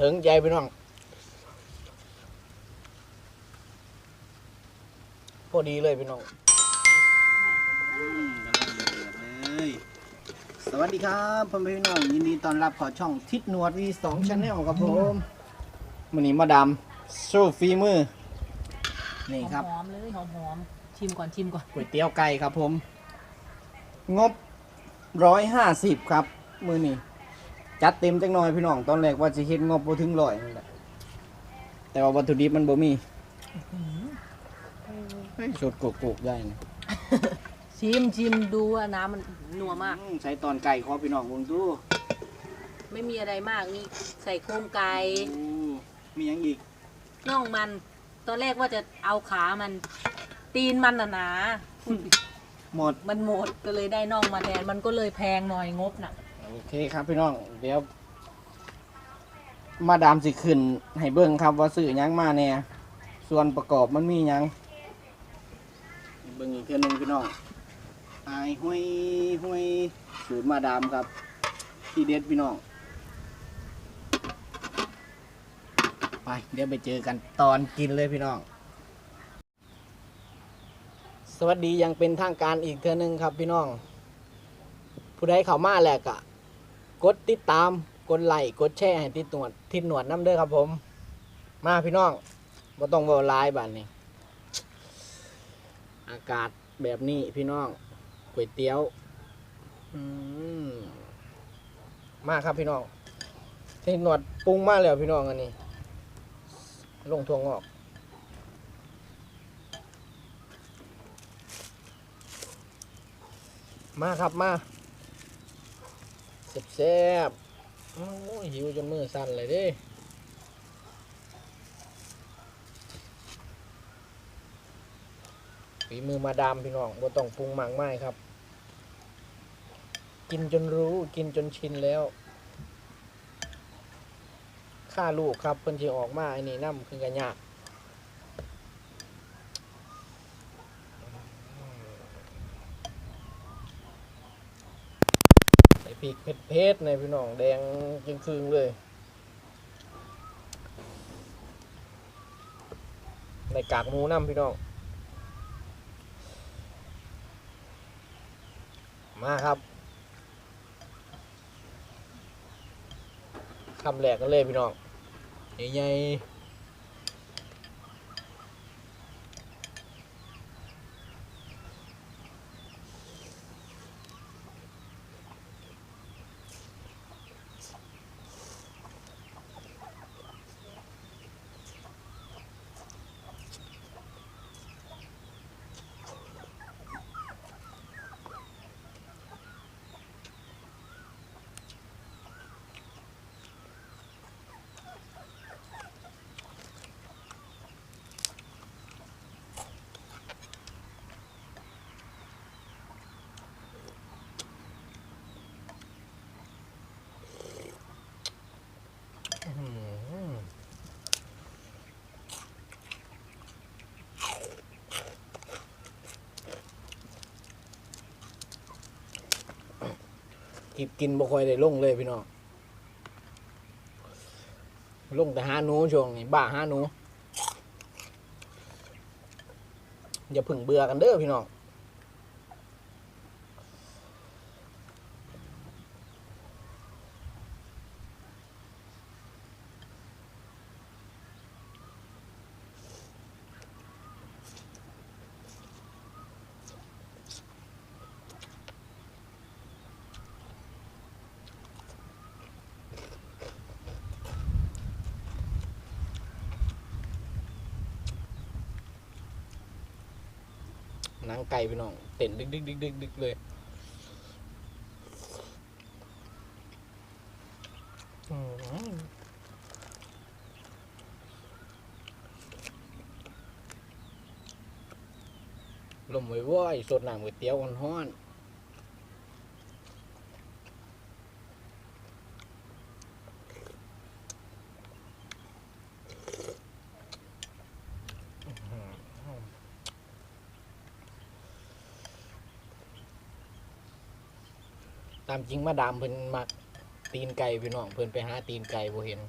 ถึงใจพี่น้องพอดีเลยพี่น้องอืมกำลังเดือดเลยสวัสดีครับพ่อแม่พี่น้องยินดีต้อนรับเขอช่องทิศหนวดวีสองชาแนลครับผมวันนี้มาดามโซฟีมือ นี่ครับ หอมๆเลยหอมๆชิมก่อนชิมก่อนก๋วยเตี๋ยวไก่ครับผม งบร้อยห้าสิบครับ มือนี้ จัดเต็มจังหน่อยพี่น้องตอนแรกว่าจะเฮ็ดงบบ่ถึงร้อยนั่นแหละแต่ว่าวัตถุดิบมันบ่มีเฮ้ยสดโกกๆได้นะชิมชิมดูว่าน้ำมันนัวมากอืมใส่ตอนไก่ขอพี่น้องวงดูไม่มีอะไรมากนี่ใส่โครงไก่โอ้มีหยังอีกน่องมัน ตอนแรกว่าจะเอาขามัน ตีนมันน่ะหนา หมด มันหมดก็เลยได้น่องมาแทนมันก็เลยแพงหน่อยงบน่ะโอ เคครับพี่น้องเดี๋ยว มาดามสิขึ้น ให้เบิ่งครับว่าซื้อหยังมาแน่ส่วนประกอบมันมีหยังเบิ่งอีกเทื่อหนึงพี่น้องอายห้วยห้วยสูตรมาดามครับ ที่เด็ดพี่น้อง ไปเดี๋ยวไปเจอกันตอนกินเลยพี่น้อง สวัสดีอยังเป็นทางการอีกเทื่อหนึงครับพี่น้อง ผู้ใดเข้ามาแหละกะ กดติดตาม กดไลค์ กดแชร์ให้ติดหนวดทิดหนวดน้ำเด้อครับผม มาพี่น้องบ่ต้องเว้าหลายบ้าดนี้ อากาศแบบนี้พี่น้องก๋วยเตี๋ยวมมาครับพี่น้องทิดหนวดปรุงมาแล้วพี่น้องอันนี้ ลงทวงออกมาครับมา แซ่บๆโอ้ยหิวจนมือสั่นเลยดิฝีมือมาดามพี่น้องบ่ต้องปรุงมากมายครับ กินจนรู้กินจนชินแล้วค่าลูกครับเพิ่นสิออกมาไอ้นี่น้ำคือกันยาก ใส่พริกเผ็ดๆในพี่น้องแดงจึงคืงเลยในกากหมูน้ำพี่น้อง มาครับคำแรกกันเลยพี่น้องใหญ่ๆ กินกินบ่ค่อยได้ลงเลยพี่น้องลงแต่หาหนูช่วงนี้บ้าหาหนูอย่าพึ่งเบื่อกันเด้อพี่น้อง หนังไก่พี่น้อง เต้นดึกดึกดึกดึกดึกเลยลมไว้ว้ยสดน้ำก๋วยเตี๋ยวห้อนๆ ตามจริงมาดามเพิ่นมักตีนไก่พี่น้องเพิ่นไปหาตีนไก่บ่เห็น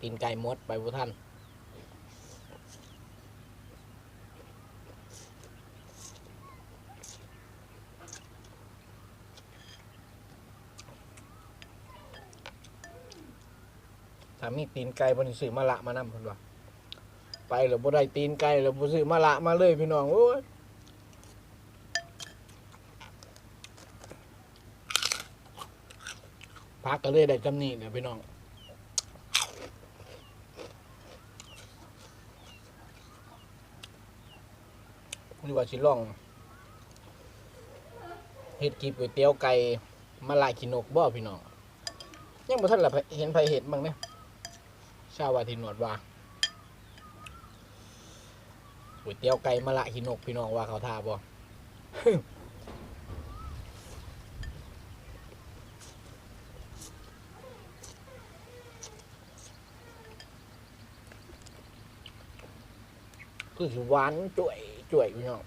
ตีนไก่มดไปบุท่านถ้ามีตีนไก่บนซื้อมาละมานำเพิ่นว่าไปแล้วบ่ได้ตีนไก่แล้วบ่ซื้อมาละมาเลยพี่น้องโอ้ย พักก็เลยได้จำนี้เนี่ยพี่น้องนี่ว่าสิลองเฮ็ดกีบก๋วยเตี๋ยวไก่มาลายขีนกบ่พี่น้องยังบ่ทันละเห็นไผเฮ็ดบ้างเนี่ยชาวว่าทีหนวดว่าก๋วยเตี๋ยวไก่มาละขีนกพี่น้องว่าเขาทาบ่ คือสิหวานจ่วยจ่วยพี่น้อง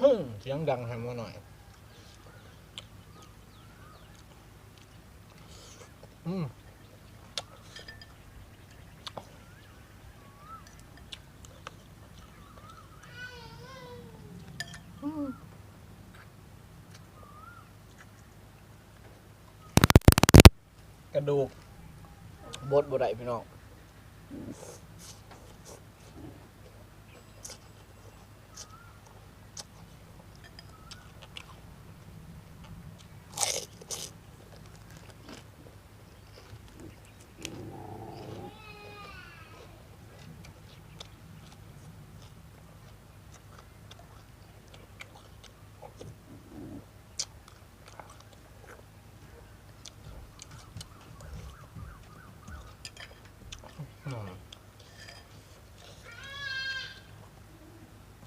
ฮึ่มเสียงดังให้มาหน่อย อืมอืมกระดูกบดบดได้พี่น้อง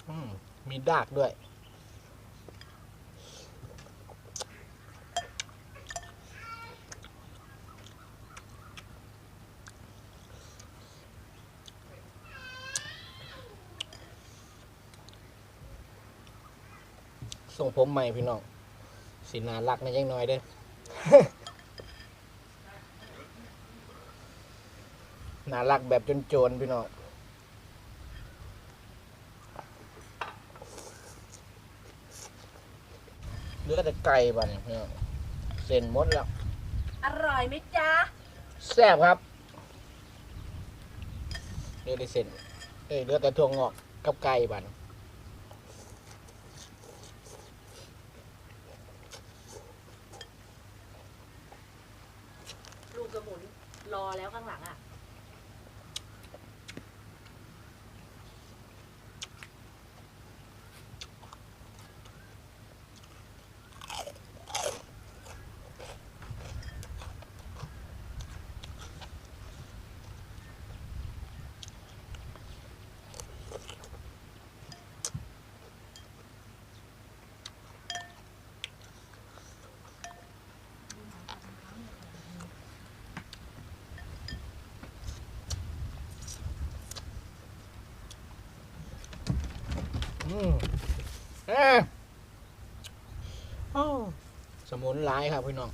อืมอื มีดากด้วย ส่งผมใหม่พี่น้องสีนารักในะยังน้อยเด้อน่ารักแบบโจนๆพี่น้องเห ลือแต่ไก่บ้านี่พี่น้องเส้นหมดแล้ว อร่อยไหมจ๊ะ แซ่บครับเหลือแต่เส้นเอ้ยเหลือแต่ถั่วงอกกับไก่บ้านลูกกระหมุนรอแล้วข้างหลังอะ สมุนไพรครับพี่น้อง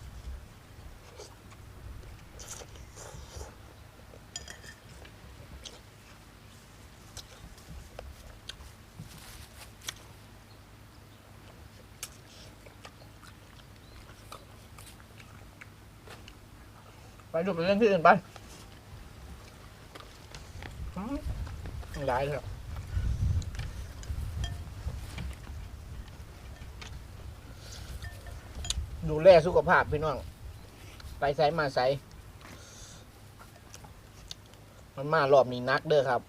ไปดูไปเล่นที่อื่นไปหลายเถอะ ดูแลสุขภาพพี่น้อง ไปใส่มาใส่มันมารอบนี้นักเด้อครับ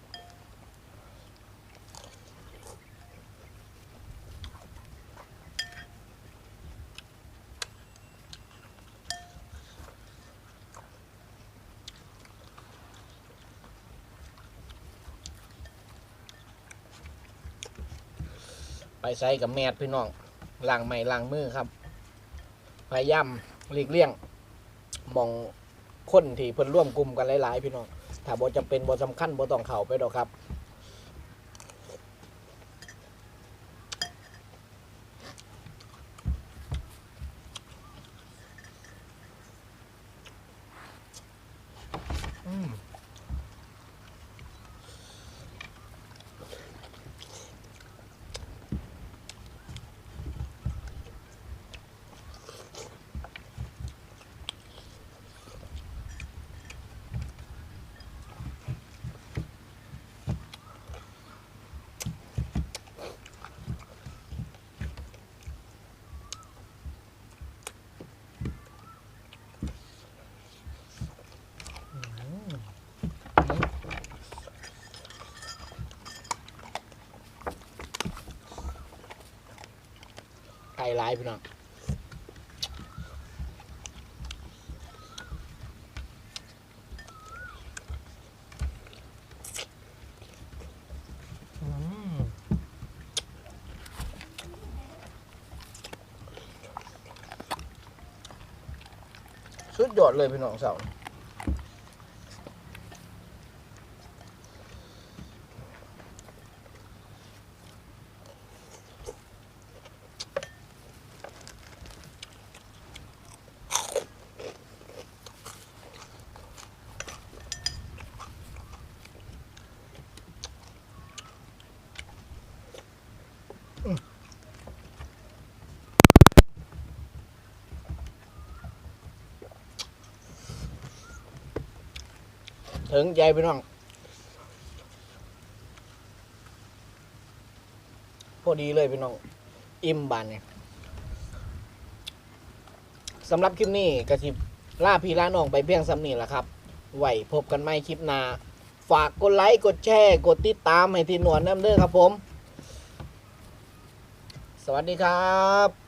ไปใส่กับแมดพี่น้องล้างไม่ล้างมือครับ พยายามหลีกเลี่ยงมองคนที่เพิ่นร่วมกลุ่มกันหลายๆ พี่น้องถ้าบ่จำเป็นบ่สำคัญบ่ต้องเข้าไปดอกครับ หลายพี่น้องสุดยอดเลยพี่น้องสาว ถึงใจพี่น้อง พอดีเลยพี่น้อง อิ่มบานเนี่ยสำหรับคลิปนี้กระชิบล่าพี่ล่าน้องไปเพียงสำนีแหละครับไหวพบกันใหม่คลิปหน้า ฝากกดไลค์กดแชร์ กดติดตามให้ทีหนวดน้ำเด้อครับผม สวัสดีครับ